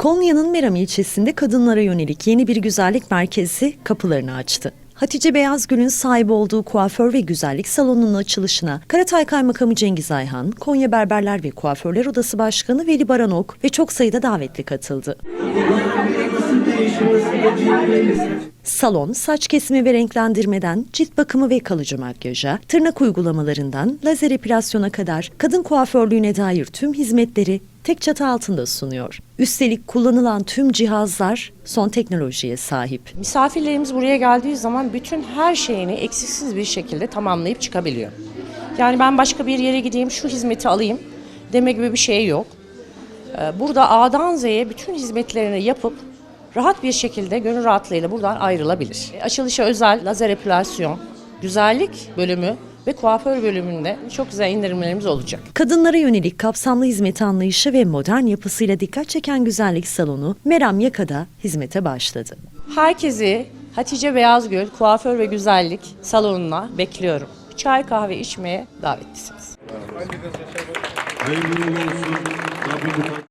Konya'nın Meram ilçesinde kadınlara yönelik yeni bir güzellik merkezi kapılarını açtı. Hatice Beyazgül'ün sahibi olduğu kuaför ve güzellik salonunun açılışına Karatay Kaymakamı Cengiz Ayhan, Konya Berberler ve Kuaförler Odası Başkanı Veli Baranok ve çok sayıda davetli katıldı. Salon, saç kesimi ve renklendirmeden cilt bakımı ve kalıcı makyaja, tırnak uygulamalarından lazer epilasyona kadar kadın kuaförlüğüne dair tüm hizmetleri tek çatı altında sunuyor. Üstelik kullanılan tüm cihazlar son teknolojiye sahip. Misafirlerimiz buraya geldiği zaman bütün her şeyini eksiksiz bir şekilde tamamlayıp çıkabiliyor. Yani ben başka bir yere gideyim şu hizmeti alayım deme gibi bir şey yok. Ee, Burada A'dan Z'ye bütün hizmetlerini yapıp rahat bir şekilde gönül rahatlığıyla buradan ayrılabilir. Açılışa özel lazer epilasyon, güzellik bölümü ve kuaför bölümünde çok güzel indirimlerimiz olacak. Kadınlara yönelik kapsamlı hizmet anlayışı ve modern yapısıyla dikkat çeken güzellik salonu Meram Yaka'da hizmete başladı. Herkesi Hatice Beyazgül Kuaför ve Güzellik salonuna bekliyorum. Çay kahve içmeye davetlisiniz. Hayırlı olsun.